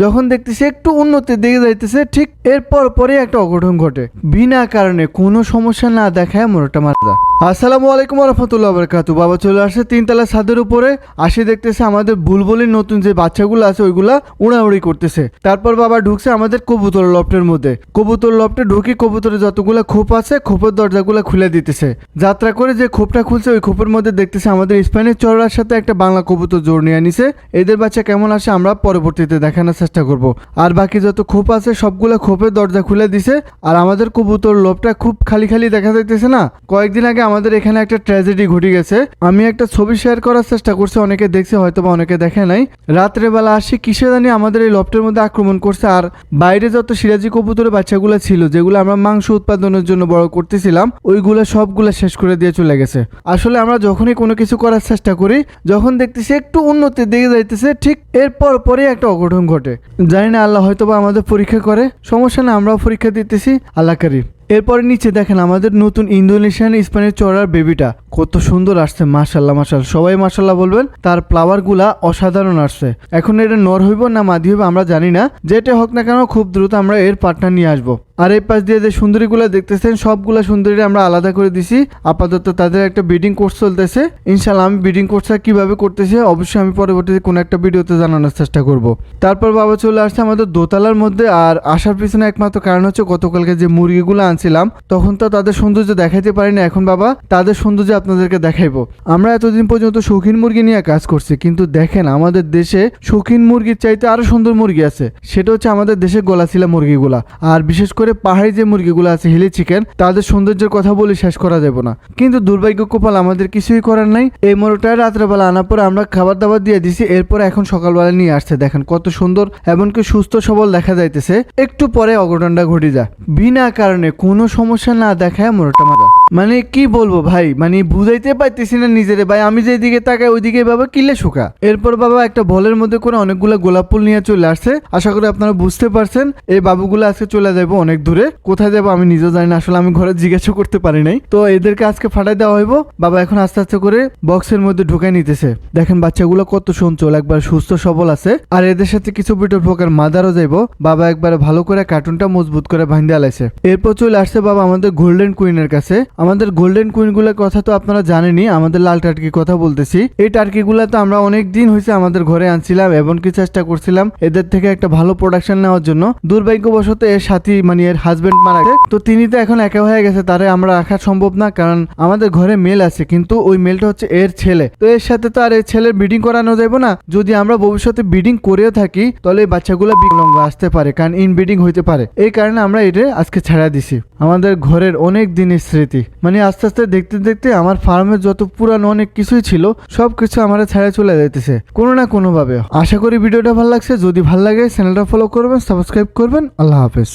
যখন দেখতেছি একটু উন্নতির দিকে যাইতেছে, ঠিক এরপর পরে একটা অঘটন ঘটে। বিনা কারণে কোনো সমস্যা না দেখায় মোরটা মারদা আসসালামু আলাইকুম রহমতুল্লাহ বরকাতু বাবা চলে আসছে তিনতলা ছাদের উপরে। আসে দেখতেছে আমাদের বুলবুলির নতুন যে বাচ্চাগুলো আছে, ওইগুলা উড়াউড়ি করতেছে। তারপর বাবা ঢুকছে আমাদের কবুতর লফটের মধ্যে। কবুতর লফটে ঢুকি কবুতরের যতগুলো খোপ আছে, খোপের দরজাগুলো খুলে দিতেছে। যাত্রা করে যে খোপটা খুলছে, ওই খোপের মধ্যে দেখতেছে আমাদের স্পেনের চড়ার সাথে একটা বাংলা কবুতর জোর নিয়ে নিছে। এদের বাচ্চা কেমন আসে আমরা পরবর্তীতে দেখানোর চেষ্টা করব। আর বাকি যত খোপ আছে, সবগুলো খোপের দরজা খুলে দিছে। আর আমাদের কবুতর লোভটা খুব খালি খালি দেখা যাইতেছে না। কয়েকদিন আগে আমাদের এখানে একটা ট্র্যাজেডি ঘটে গেছে। আমি একটা ছবি শেয়ার করার চেষ্টা করছি, অনেকে দেখছে হয়তো বা অনেকে দেখে নাই। রাত্রেবেলা আসি, কিসে জানি আমাদের এই লফটের মধ্যে আক্রমণ করছে, আর বাইরে যত সিরাজি কবুতরের বাচ্চাগুলো ছিল, যেগুলো আমরা মাংস উৎপাদনের জন্য বড় করতেছিলাম, ওইগুলো সবগুলো শেষ করে দিয়ে চলে গেছে। আসলে আমরা যখনই কোনো কিছু করার চেষ্টা করি, যখন দেখতেছি একটু উন্নতির দিকে যাইতেছে, ঠিক এরপর পরে একটা অঘটন ঘটে। জানি না, আল্লাহ হয়তো বা আমাদের পরীক্ষা করে, সমস্যা না, আমরাও পরীক্ষা দিতেছি, আল্লাহ এরপরে নিচে দেখেন আমাদের নতুন ইন্দোনেশিয়ান স্পেনের চড়ার বেবিটা কত সুন্দর আসছে মাশাল্লাহ মাশাল সবাই মাশাল্লাহ বলবেন, তার ফ্লাওয়ারগুলা অসাধারণ আসছে। এখন এটা নর হইব না মাদি হইব আমরা জানি না। যেটা হোক না কেন, খুব দ্রুত আমরা এর পার্টনার নিয়ে আসব। আর এই পাশ দিয়ে যে সুন্দরীগুলো দেখতেছেন, সবগুলা সুন্দরী আমরা আলাদা করে দিছি। আপাতত তাদের একটা ব্রিডিং কোর্স চলতেছে। ইনশাল্লাহ আমি বিডিং কোর্সটা কীভাবে করতেছে, অবশ্যই আমি পরবর্তীতে কোনো একটা ভিডিওতে জানানোর চেষ্টা করব। তারপর বাবা চলে আসছে আমাদের দোতলার মধ্যে, আর আসার পিছনে একমাত্র কারণ হচ্ছে গতকালকে যে মুরগিগুলো আনছিলাম, তখন তো তাদের সৌন্দর্য দেখাইতে পারি না এখন বাবা, তাদের সৌন্দর্য আপনাদেরকে দেখাইবো। আমরা এতদিন পর্যন্ত শৌখিন মুরগি নিয়ে কাজ করছি, কিন্তু দেখেন আমাদের দেশে শৌখিন মুরগির চাইতে আরও সুন্দর মুরগি আছে। সেটা হচ্ছে আমাদের দেশে গলাছিলা মুরগিগুলা। আর বিশেষ করে পাহাড়ি যে মুরগিগুলো আছে, হিলি চিকেন, তাদের সৌন্দর্যের কথা বলে শেষ করা যাবে না। কিন্তু দুর্ভাগ্য কপাল আমাদের কিছুই করার নাই। এই মোরগটা রাত্রেবেলা আনার পর আমরা খাবার দাবার দিয়ে দিছি, এরপর এখন সকালবেলা নিয়ে আসছে। দেখেন কত সুন্দর এমনকি সুস্থ সবল দেখা যাইতেছে। একটু পরে অঘটনটা ঘটে যায়। বিনা কারণে কোনো সমস্যা না দেখায় মোরগটা মারা। মানে কি বলব ভাই? মানে বুঝাইতে পারতেছি না নিজেরে। ভাই, আমি যেদিকে তাকাই ওইদিকে বাবা কিলে শুকা। এরপর বাবা একটা বলের মধ্যে করে অনেকগুলো গোলাপ ফুল নিয়ে চলে আসছে। আশা করি আপনারা বুঝতে পারছেন। এই বাবুগুলো আজকে চলে যাব অনেক দূরে। কোথায় যাব আমি নিজেও জানি না। আসলে আমি ঘরে জিজ্ঞাসা করতে পারি নাই। তো এদেরকে আজকে ফাটাই দেওয়া হইব। বাবা এখন আস্তে আস্তে করে বক্সের মধ্যে ঢুকাই নিতেছে। দেখেন বাচ্চাগুলো কত সঞ্চল, একবার সুস্থ, সবল আছে। আর এদের সাথে কিছু বিটর প্রকার মাদারও যাইবো। বাবা একবারে ভালো করে কার্টুনটা মজবুত করে ভাঙতে আলাইছে। এরপর চলে আসছে বাবা আমাদের গোল্ডেন কুইনের কাছে। আমাদের গোল্ডেন কুইনগুলোর কথা তো আপনারা জানেনই, আমাদের লাল টার্কির কথা বলতেছি। এই টার্কিগুলো তো আমরা অনেক দিন হয়েছে আমাদের ঘরে আনছিলাম, এমনকি চেষ্টা করছিলাম এদের থেকে একটা ভালো প্রোডাকশন নেওয়ার জন্য। দুর্ভাগ্যবশত এর সাথী মানে এর হাজবেন্ড মারা গেছে। তো তিনি তো এখন একা হয়ে গেছে, তারে আমরা রাখা সম্ভব না, কারণ আমাদের ঘরে মেল আছে, কিন্তু ওই মেলটা হচ্ছে এর ছেলে। তো এর সাথে তো আর এর ছেলের ব্রিডিং করানো যাবে না। যদি আমরা ভবিষ্যতে ব্রিডিং করেও থাকি, তাহলে এই বাচ্চাগুলো বিকলঙ্গ আসতে পারে, কারণ ইন ব্রিডিং হইতে পারে। এই কারণে আমরা এটা আজকে ছাড়া দিছি। আমাদের ঘরের অনেক দিনের স্মৃতি। মানে আস্তে আস্তে দেখতে দেখতে আমার ফার্মের যত পুরানো অনেক কিছুই ছিল, সব কিছু আমার ছেড়ে চলে যাইতেছে, কোনো না কোনোভাবে। আশা করি ভিডিওটা ভালো লাগছে, যদি ভালো লাগে চ্যানেলটা ফলো করবেন সাবস্ক্রাইব করবেন, আল্লাহ হাফেজ।